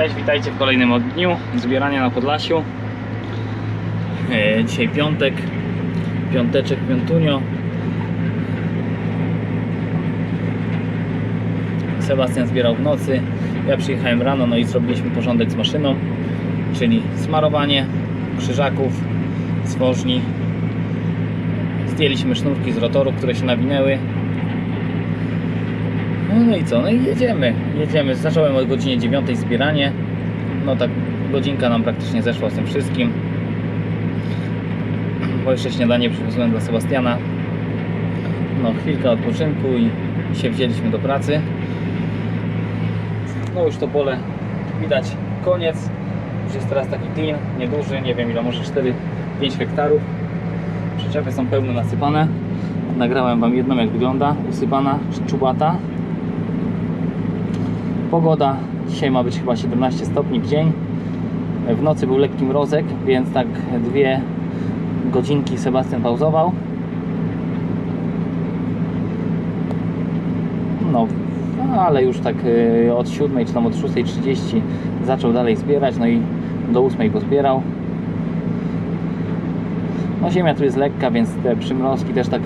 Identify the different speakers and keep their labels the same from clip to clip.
Speaker 1: Cześć, witajcie w kolejnym dniu zbierania na Podlasiu. E, Dzisiaj piątek, piąteczek, piątunio. Sebastian zbierał w nocy, ja przyjechałem rano, no i zrobiliśmy porządek z maszyną, czyli smarowanie krzyżaków, zwożni. Zdjęliśmy sznurki z rotoru, które się nawinęły. No, i co? No i jedziemy. Jedziemy. Zacząłem o godzinie 9 zbieranie. No tak godzinka nam praktycznie zeszła z tym wszystkim. Bo jeszcze śniadanie przywiozłem dla Sebastiana. No chwilka odpoczynku i się wzięliśmy do pracy. No już to pole widać koniec. Już jest teraz taki clean, nieduży, nie wiem ile, może 4-5 hektarów. Przyczepy są pełno nasypane. Nagrałem Wam jedną jak wygląda, usypana, czubata. Pogoda dzisiaj ma być chyba 17 stopni w dzień. W nocy był lekki mrozek, więc tak dwie godzinki Sebastian pauzował. No, ale już tak y, od 7 czy tam od 6.30 zaczął dalej zbierać, no i do 8 pozbierał. No ziemia tu jest lekka, więc te przymrozki też tak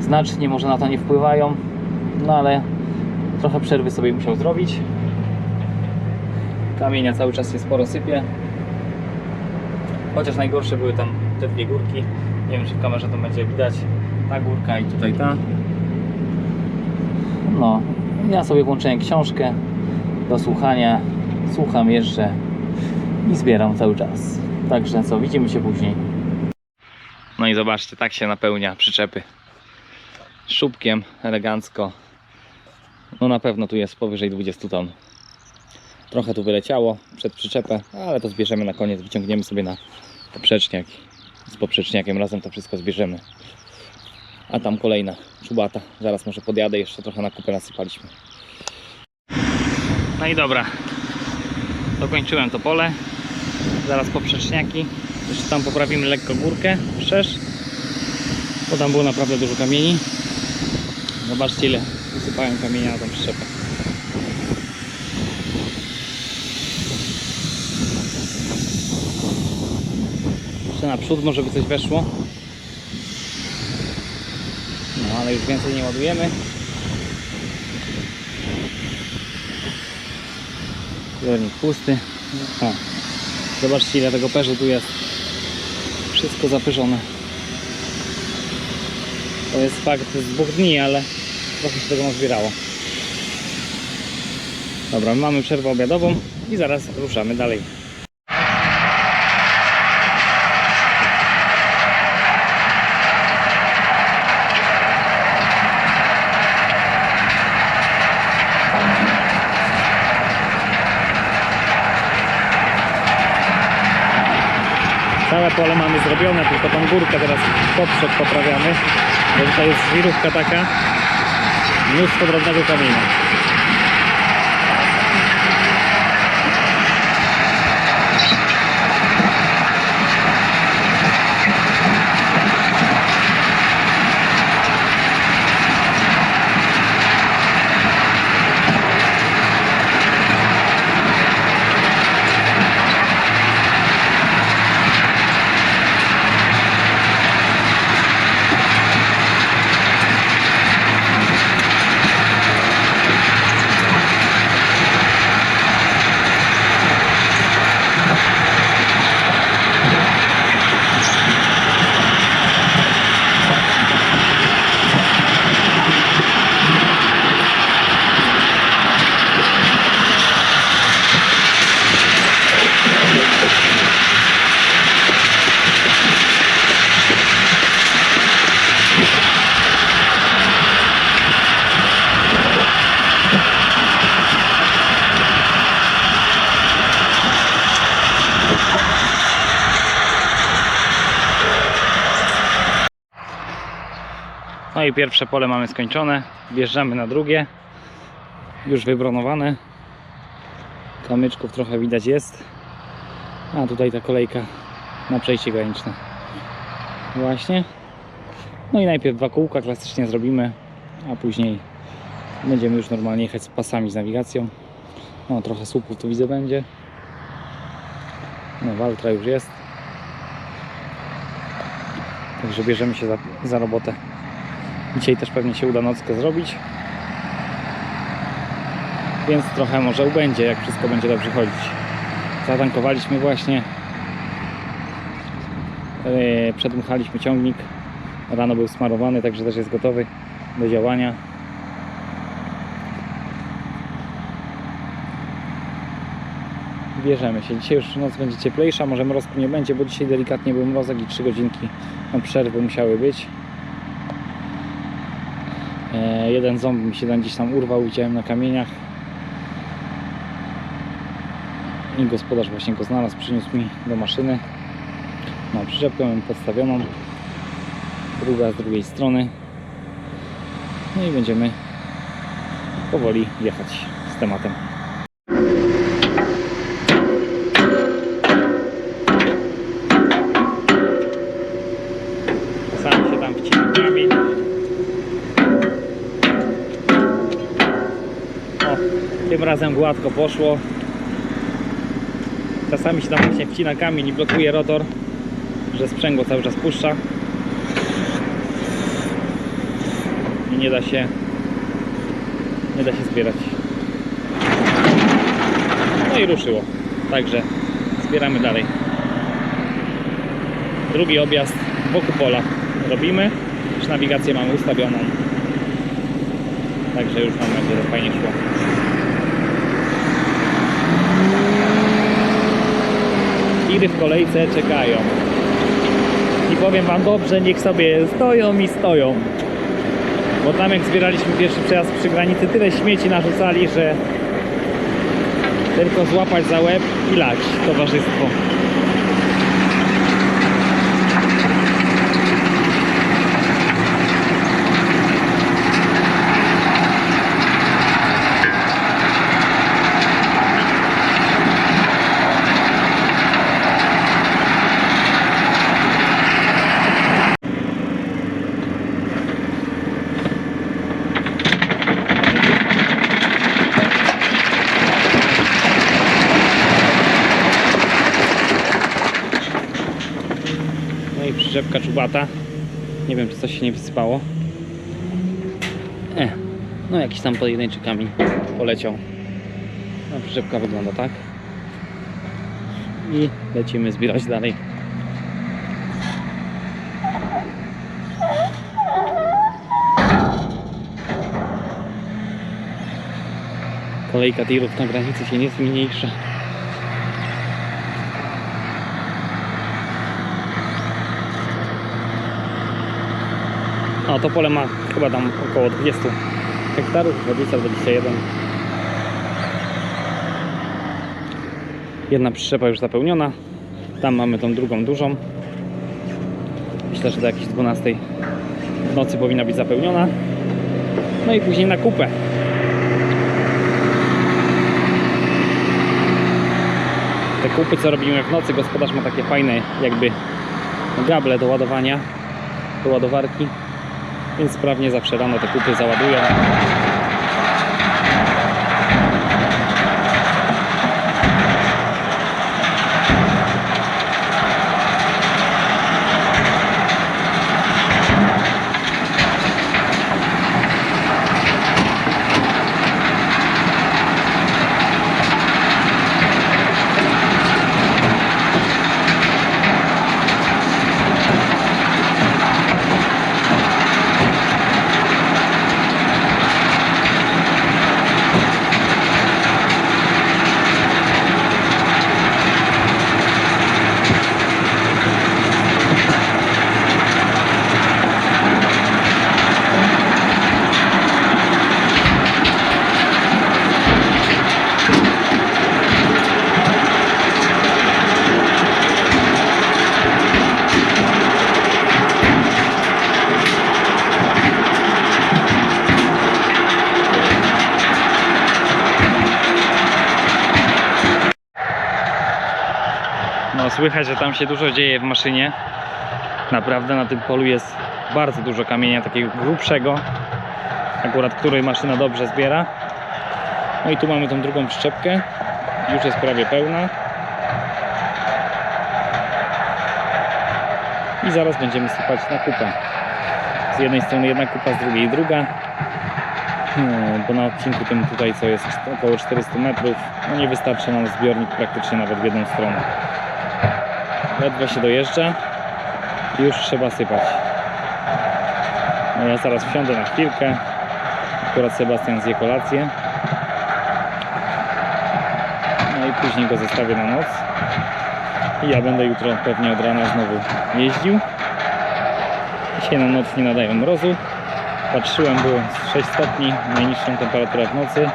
Speaker 1: znacznie może na to nie wpływają. No ale trochę przerwy sobie musiał zrobić. Kamienia cały czas się sporo sypie. Chociaż najgorsze były tam te dwie górki. Nie wiem, czy w kamerze to będzie widać. Ta górka i tutaj ta. No, ja sobie włączyłem książkę do słuchania. Słucham, jeżdżę i zbieram cały czas. Także co, widzimy się później. No i zobaczcie, tak się napełnia przyczepy. Szubkiem, elegancko. No na pewno tu jest powyżej 20 ton. Trochę tu wyleciało przed przyczepę, ale to zbierzemy na koniec. Wyciągniemy sobie na poprzeczniak. Z poprzeczniakiem razem to wszystko zbierzemy. A tam kolejna czubata. Zaraz może podjadę, jeszcze trochę na kupę nasypaliśmy. No i dobra. Dokończyłem to pole. Zaraz poprzeczniaki. Jeszcze tam poprawimy lekko górkę, wszerz. Bo tam było naprawdę dużo kamieni. Zobaczcie ile wysypałem kamienia na tą przyczepę. Jeszcze naprzód może by coś weszło. No ale już więcej nie ładujemy. Zbiornik pusty. O. Zobaczcie ile tego perzu tu jest. Wszystko zapyżone. To jest fakt z dwóch dni, ale trochę się tego nazbierało. Dobra, mamy przerwę obiadową i zaraz ruszamy dalej. Całe pole mamy zrobione, tylko tą górkę teraz poprzek poprawiamy. Bo tutaj jest żwirówka taka. Mnóstwo drobnego kamienia. I pierwsze pole mamy skończone. Wjeżdżamy na drugie. Już wybronowane. Kamyczków trochę widać jest. A tutaj ta kolejka na przejście graniczne. Właśnie. No i najpierw dwa kółka klasycznie zrobimy, a później będziemy już normalnie jechać z pasami z nawigacją. No trochę słupów tu widzę będzie. No, Waltra już jest. Także bierzemy się za, za robotę. Dzisiaj też pewnie się uda nockę zrobić. Więc trochę może ubędzie, jak wszystko będzie dobrze chodzić. Zatankowaliśmy właśnie. Yy, Przedmuchaliśmy ciągnik. Rano był smarowany, także też jest gotowy do działania. Bierzemy się. Dzisiaj już noc będzie cieplejsza, może mrozku nie będzie, bo dzisiaj delikatnie był mrozek i 3 godzinki przerwy musiały być. E, jeden ząb mi się tam gdzieś tam urwał, widziałem na kamieniach. I gospodarz właśnie go znalazł, przyniósł mi do maszyny. Mam przyczepkę mam podstawioną. Druga z drugiej strony. No i będziemy powoli jechać z tematem. Razem gładko poszło. Czasami się tam właśnie wcina kamień i blokuje rotor, że sprzęgło cały czas puszcza. I nie da się nie da się zbierać. No i ruszyło. Także zbieramy dalej. Drugi objazd wokół pola robimy. Już nawigację mamy ustawioną. Także już mam nadzieję, że fajnie szło. Tiry w kolejce czekają. I powiem Wam dobrze, niech sobie stoją i stoją. Bo tam jak zbieraliśmy pierwszy przejazd przy granicy, tyle śmieci narzucali, że tylko złapać za łeb i lać towarzystwo. Przyczepka czubata. Nie wiem, czy coś się nie wysypało. E, no jakiś tam pojedynczy kamień poleciał. No przyczepka wygląda tak. I lecimy zbierać dalej. Kolejka tirów na granicy się nie zmniejsza. A to pole ma chyba tam około 20 hektarów, 20-21. Jedna przyczepa już zapełniona. Tam mamy tą drugą dużą. Myślę, że do jakiejś 12 w nocy powinna być zapełniona. No i później na kupę. Te kupy, co robimy w nocy, gospodarz ma takie fajne jakby gable do ładowania, do ładowarki więc sprawnie zawsze rano te kupy załadują. Słychać, że tam się dużo dzieje w maszynie. Naprawdę na tym polu jest bardzo dużo kamienia takiego grubszego. Akurat której maszyna dobrze zbiera. No i tu mamy tą drugą przyczepkę. Już jest prawie pełna. i zaraz będziemy sypać na kupę. Z jednej strony jedna kupa, z drugiej druga. E, Bo na odcinku tym tutaj, co jest około 400 metrów, no nie wystarczy nam zbiornik praktycznie nawet w jedną stronę. Ledwo się dojeżdża już trzeba sypać. No ja zaraz wsiądę na chwilkę. Akurat Sebastian zje kolację. No i później go zostawię na noc. I ja będę jutro pewnie od rana znowu jeździł. Dzisiaj na noc nie nadają mrozu. Patrzyłem, było z 6 stopni, najniższą temperaturę w nocy.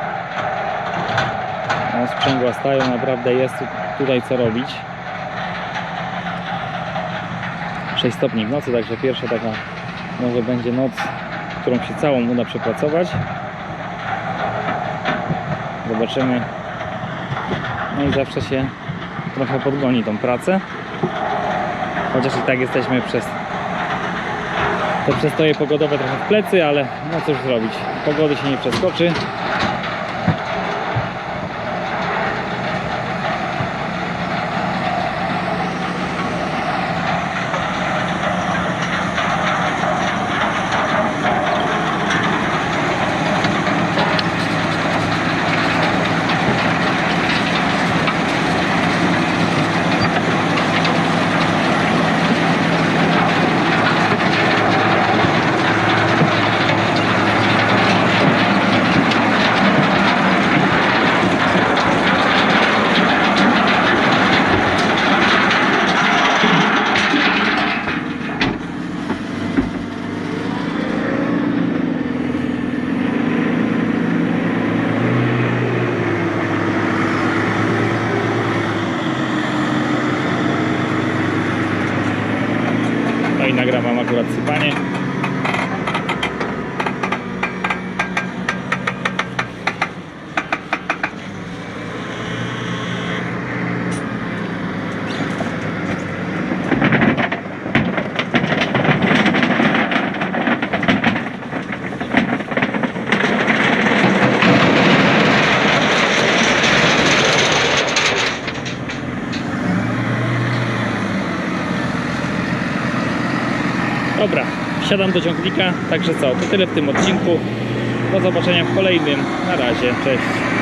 Speaker 1: No, sprzęgła stają, naprawdę jest tu- tutaj co robić. 6 stopni w nocy, także pierwsza taka może będzie noc, którą się całą uda przepracować. Zobaczymy. No i zawsze się trochę podgoni tą pracę. Chociaż i tak jesteśmy przez te przestoje pogodowe trochę w plecy, ale no cóż zrobić. Pogody się nie przeskoczy. No i nagram wam akurat sypanie. Dobra, wsiadam do ciągnika, także co, to tyle w tym odcinku. Do zobaczenia w kolejnym. Na razie, cześć.